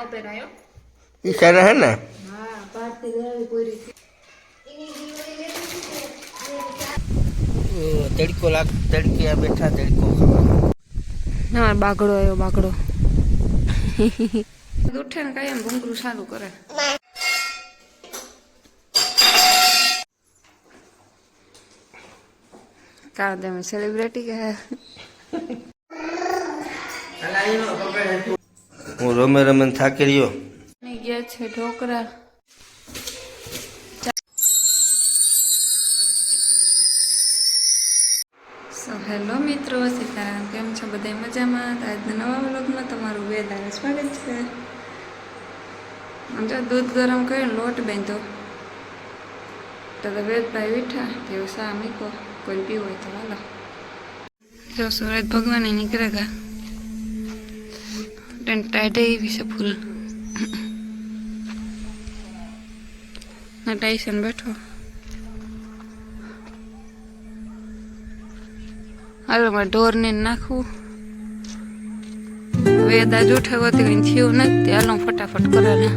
આનો પહેરાયો? એ સારા હે ને? હા ભારતી લેવી પૂરી તડકો લાગ તડકે આ બેઠા તડકો ખાવા ના બાગડો આવ્યો બાગડો. ઉઠે ને કઈ ભૂંગરું સારું કરે. કાં તમે સેલિબ્રિટી કે હું રમે રમે થાકી રહ્યો. ગયા છે ઢોકરા. હેલો મિત્રો, સીતારામ, કેમ છો? બધા મજામાં? તો આજના નવા વ્લોગમાં તમારું વેદાનું સ્વાગત છે. આમ તો દૂધ ગરમ કરીને લોટ બાંધો. તો વેદભાઈ વીઠા તેઓ સા મીકો, કોઈ પીવો હોય તો હાલો. જો સુરત ભગવાન નીકળે ગયા ટાઈટે એવી છે ફૂલ ટાઈસન બેઠો હાલો મારે ઢોરને નાખવું. હવે જૂઠે હોતી કઈ થયું નથી. હાલો ફટાફટ કરાવે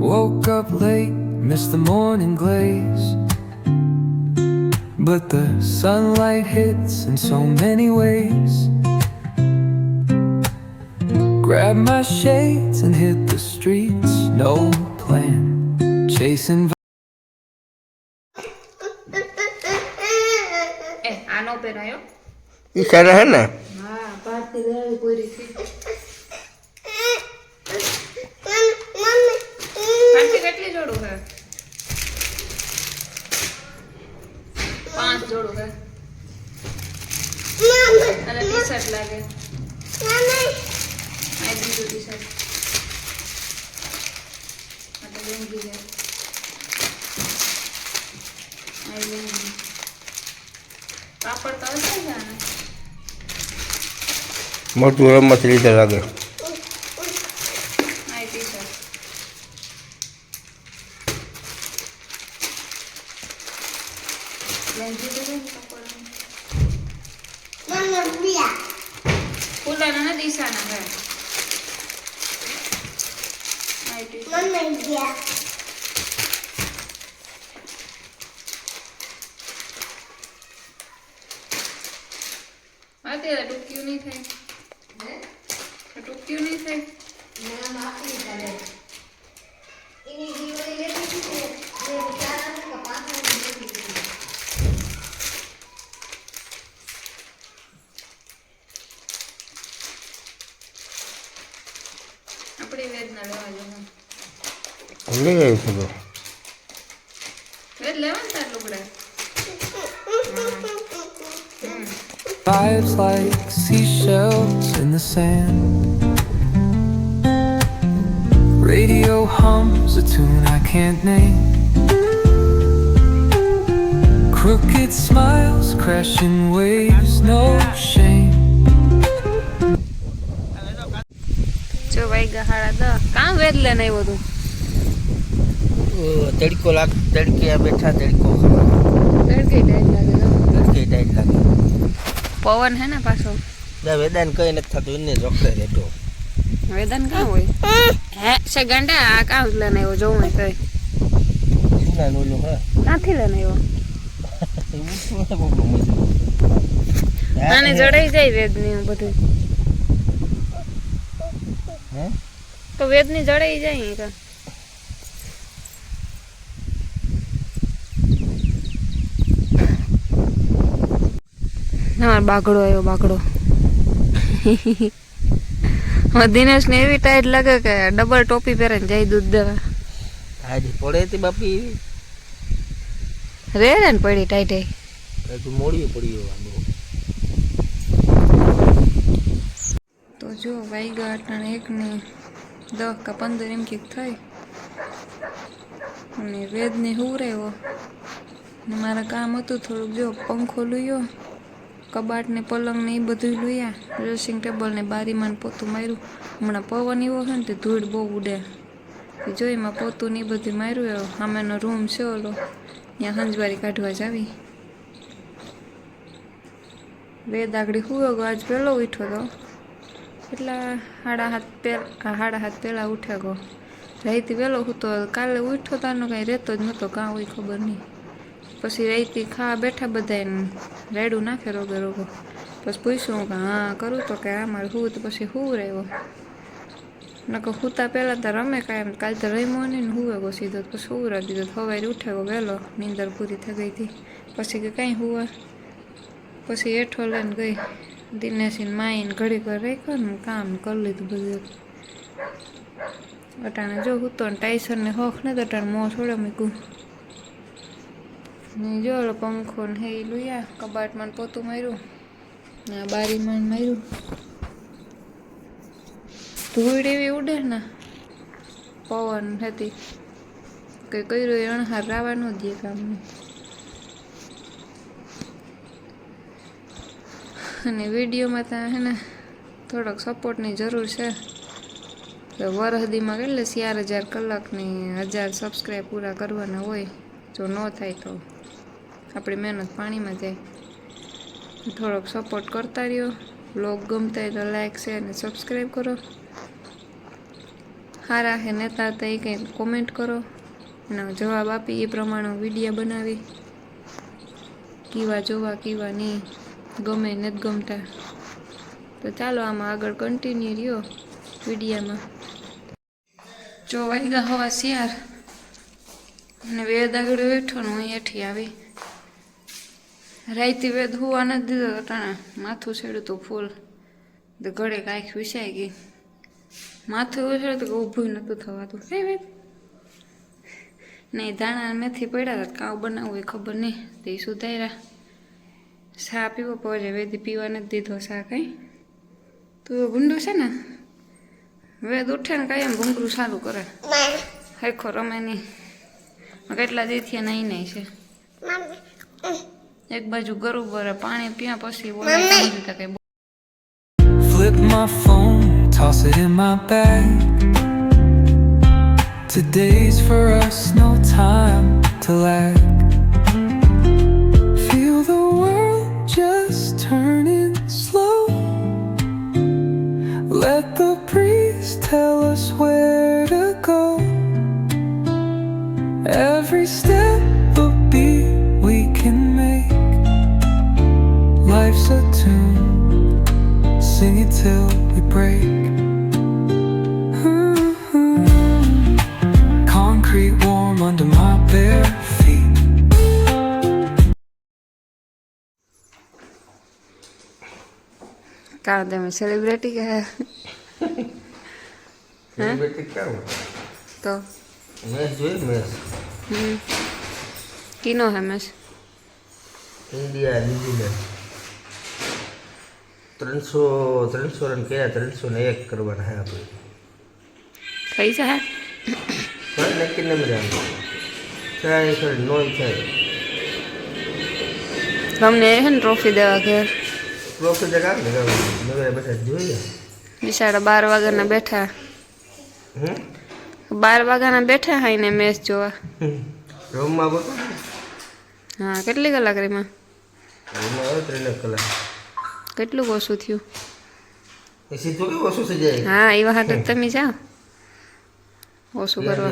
Woke up late, missed the morning glaze. But the sunlight hits in so many ways. Grab my shades and hit the streets, no plan. Chasing એ આનો પહેરાયો એ સારા હે ને હા ભારતી લેવી પૂરી મોટું રમત રીતે લાગે આ ટી શર્ટ લેંગી તો છે ને કાપડની. ફૂલાના ના દિશાના છે આ ટી શર્ટ હા તે ટૂંક્યું નહીં થાય ટૂંક્યું નહીં થાય આપણી વેદના લેવા જવું લઈ આવી શકો વેદ લેવા ને તાર લુગડા vibes like seashells in the sand. Radio hums a tune I can't name. Crooked smiles, crashing waves, no shame. જો ભાઈ ગહાડા દ કામ વેદ લે નહીં બધું તડકો લાગ તડકે બેઠા તડકો ખાવા તડકે ટાઈમ લાગે. તડકે ટાઈટ લાગે પવન હે ને પાછો વેદાન કઈ નથી થતું એને રોકડે રહેતો વેદન કાં હોય? હે છે ગંડા આ કાં લે નહીં આવ્યો જોઉં ના હા ક્યાંથી લે નહીં આવ્યો? આને જડાઈ જાય વેદની બધું. હે? તો વેદની જડાઈ જાય કાં. ના બાગડો આવ્યો બાગડો હવે દિનેશને એવી ટાઈટ લાગે કે ડબલ ટોપી પહેરે જાય દૂધ દેવા. આજે પડે તે બાપી. એવી રે રે ને પડી ટાઈટ મોડી પડી તો જો વાઈગા અટાણે એક ને દસ કે પંદર એમ કંઈક થઈ અને વેદને હું રહ્યો મારા કામ હતું થોડુંક જો પંખો લુયો. કબાટ ને પલંગ ને એ બધું લુયા ડ્રેસિંગ ટેબલ ને બારીમાં પોતું માર્યું. હમણાં પવન એવો છે ને તે ધૂળ બહુ ઉડે. જોઈ એમાં પોતું ને એ બધું માર્યું સામેનો રૂમ છે ઓલો. ત્યાં હંજવારી કાઢવા જાવી. બે દાગડી હુયો ગયો, આજ પહેલો ઉઠ્યો તો. એટલા સાડા હાથ પહેલા સાડા હાથ પહેલાં ઉઠ્યા ગયો. રાઈતી વહેલો હતો, કાલે ઉઠ્યો તારનો કાંઈ રહેતો જ નહોતો કાં હોય ખબર નહીં. પછી રાઈતી ખાવા બેઠા બધાને રેડું નાખે રોગે રોગો. પછી પૂછ્યું કે, હા, કરું તો કે આ મારે હું તો પછી હું રહ્યો નકો હુતા પહેલાં તો રમે કાયમ. કાલ તો રમ્યો નહીં ને હુવે ગો સીધો. પછી સુવરા દીધો. સવારે ઉઠે ગો વહેલો. નીંદર પૂરી થઈ ગઈ હતી. પછી કે કાંઈ હુવા. પછી હેઠો લઈને ગઈ. દિનેશીને માઈને ઘડીક વાર રાખ્યો ને કામ કરી લીધું બધું. અટાણે જો હું તો ટાઈસરને હોખ ને તો અટાણે મોં છોડે મૂક્યું. ને જો પંખો ને હે લુયા કબાટમાં પોતું માર્યું. ને બારીમાં માર્યું. ધૂળ એવી ઉડે ને, પવન હતી કે કર્યું એ અણહાર રાવાનું દે કામ અને વિડીયોમાં ત્યાં હે ને થોડોક સપોર્ટની જરૂર છે. વરહદીમાં કેટલે ચાર હજાર કલાકની હજાર સબસ્ક્રાઈબ પૂરા કરવાના હોય. જો ન થાય તો. આપણી મહેનત પાણીમાં જાય. થોડોક સપોર્ટ કરતા રહ્યો. બ્લોગ ગમતા હોય તો લાઈક શેર અને સબસ્ક્રાઈબ કરો. સારા હે નેતા હતા એ કંઈ કોમેન્ટ કરો. અને જવાબ આપી એ પ્રમાણે વિડીયા બનાવી. કીવા જોવા, કીવા નહીં. ગમે નથી ગમતા. તો ચાલો આમાં આગળ કન્ટિન્યુ રહ્યો વિડીયામાં જો વાગ્યા હવા શિયાર અને વેદ આગળ બેઠો હું હેઠી આવી. રાઈતી વેદ હોવા નથી દીધો અટાણે માથું છેડ્યું તો ફૂલ. તો ગળે કાંઈક વિસાઈ ગઈ. માથું ઉછળ્યું તો ઊભું નહોતું થવાતું. કઈ વેદ નહીં દાણા મેથી પડ્યા હતા કાવ બનાવવું એ ખબર નહીં. તે સુધાર્યા. શા પીવો પડે વેદી પીવા નથી દીધો શા કંઈ. તું ગુંડું છે ને વેદ ઉઠે ને કાંઈ એમ ભૂંગરું સારું કરે. હરખો રમે નહીં. કેટલા દીથી નહીં નહીં છે. એક બાજુ ગરું ભરે પાણી પીવા પછી બોલાય કાંઈ રીતે કંઈ Flip my phone, toss it in my bag. Today's for us, no time to lag. Feel the world just turning slow. Let the breeze tell us where to go. Every step Life's a tune. Sing it till we break. Concrete warm under my bare feet. કાં તમે celebrity કે celebrity ક્યાં હોય? તો match જોઈ match હમ કીનો હે મેસ India New Zealand ત્રણસો ત્રણસો રન કર્યા ત્રણસો ને એક કરવાના હે આપણે. થઈ જાય? પણ નક્કી નહીં મજા થાય ખરી નોય થાય તમને એ ને ટ્રોફી દેવા ઘેર. પ્રોફિટ કામ ને નવે બધા જોઈએ. બિચારા બાર વાગ્યાના બેઠા. હમ? બાર વાગ્યાના બેઠા હા ને મેચ જોવા. રૂમમાં બોલો હા કેટલી કલાક રીમાં રૂમમાં આવે ત્રણ કલાક. કેટલું ઓછું થયું? હા એ વખતે તમે જાઓ. ઓછું કરવા.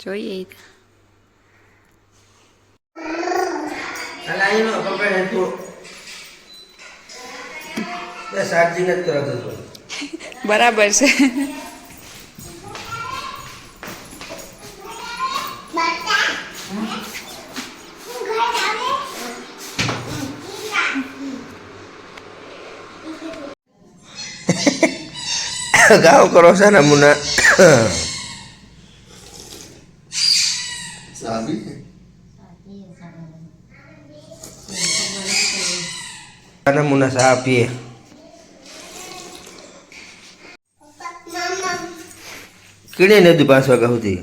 જોઈએ બરાબર છે. ગાવ કરો છે ને મુના નમૂના સા આપીએ કીડે નદી પાંચ વાગ્યા સુધી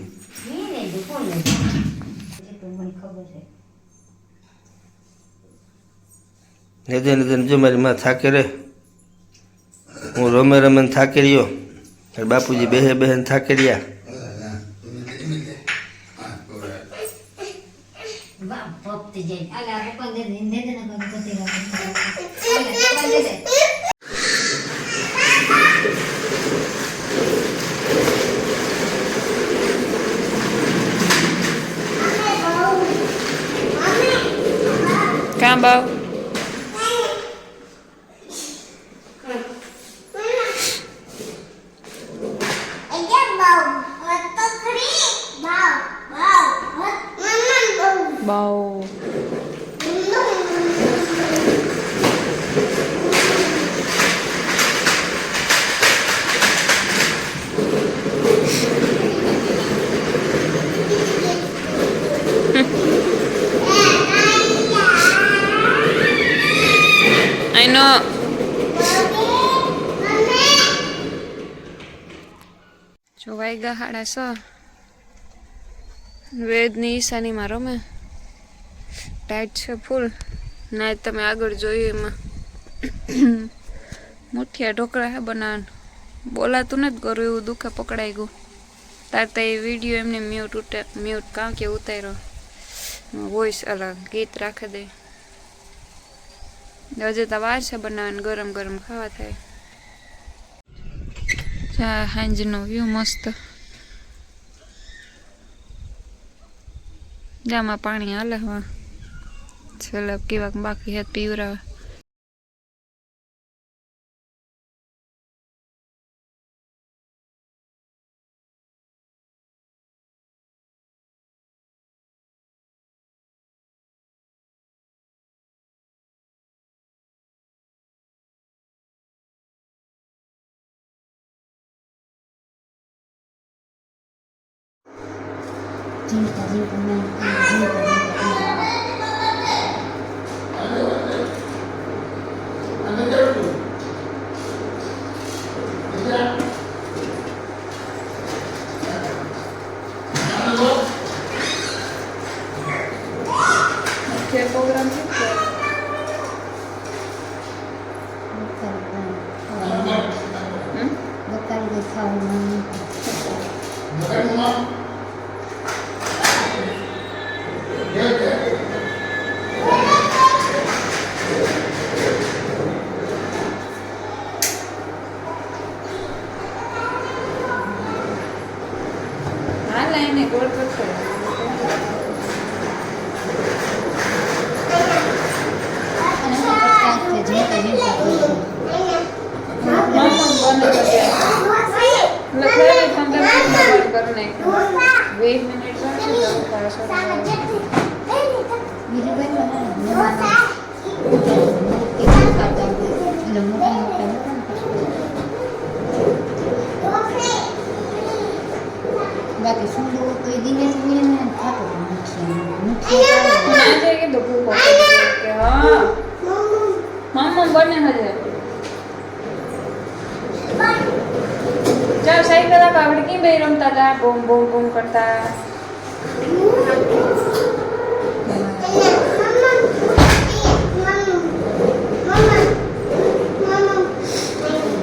નદી નદી જો મારી માં થાકે રે હું રમે રમે થાકી રહ્યો. બાપુજી બેહે બહેન થાકી રહ્યા. કામ જાય આલે આ પપ્પા દે દે દે દે ને કોઈ કતી રાખે આલે પપ્પા દે દે કાં બાવ બાવ આઈ નો જો વાગ્યા હાડા સ. વેદની ઈશાનીમાં રમે. ટાઈટ છે ફૂલ ના તમે આગળ જોયું એમાં. મુઠિયા ઢોકળા હે બનાવવાનું બોલાતું નથી કરું એવું દુખે પકડાઈ ગયું. તાર તો એ વીડિયો એમને મ્યુટ ઉઠે મ્યુટ કાં કે ઉતાર્યો. વોઇસ અલગ, ગીત રાખી દે. હજે તો વાર છે બનાવવાનું ગરમ ગરમ ખાવા થાય. સાંજનો વ્યૂ મસ્ત જામાં પાણી હાલે હા છેલ્લે કેવાક બાકી હે પીવરાવે Tiene que લાઈને ગોળ કરશે અને પચાસ છે જીવતા જીવતા કરશું. વીસ મિનિટ બીજું કઈ બનાવે મહેમાનો કેટલું ખાતા હોય એટલે મોટા મોટા હતા ને બાકી સુંદર કોઈ દિનેશ ને ખાતો મુઠિયા બને હજે ચાલ સાયકલ આપ આપણે કેમ બે રમતા હતા બૂમ બૂમ બૂમ કરતા.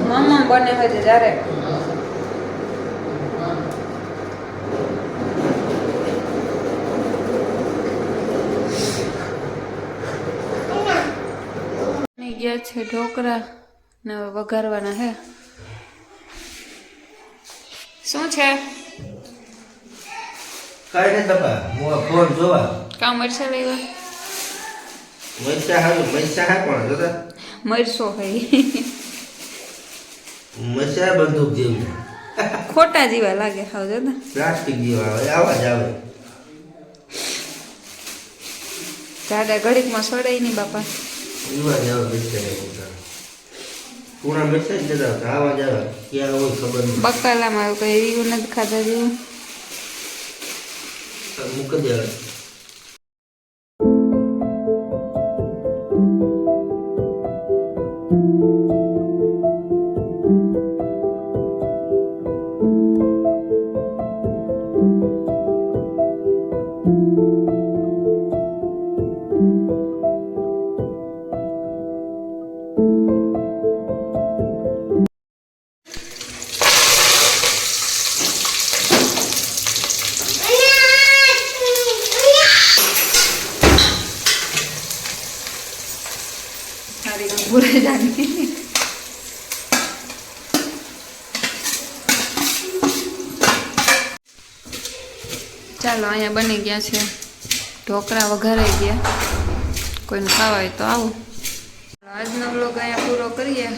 મમ્મ બને હજે જ્યારે. ને ગયા છે ઢોકળા ને વઘારવાના હે. શું છે? કાંઈ તપા હું ફોન જોવા. કામ મરસા લેવા મરસા હારું મરસા હા પણ જોતા. મરસો હઈ મરસા બંદૂક જેવું ખોટા જેવા લાગે હાવ જોતા. પ્લાસ્ટિક જેવા આવે આવા જ આવે. જાડા ઘડીકમાં સડાય નહીં બાપા. એવા જ આવે મરચા પૂણા મરચા જ જતા આવા જ આવે. ક્યાં હોય ખબર નહીં. બકાલામાં કઈ એવું નથી ખાતા જેવું. મૂકી ભૂલે જાની ચાલો, અહીંયા બની ગયા છે. ઢોકળા વઘારાઈ ગયા. કોઈને ખાવા હોય તો આવો. આજનો બ્લોગ અહીંયા પૂરો કરીએ.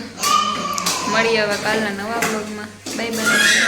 મળીએ હવે કાલના નવા બ્લોગમાં બાય બાય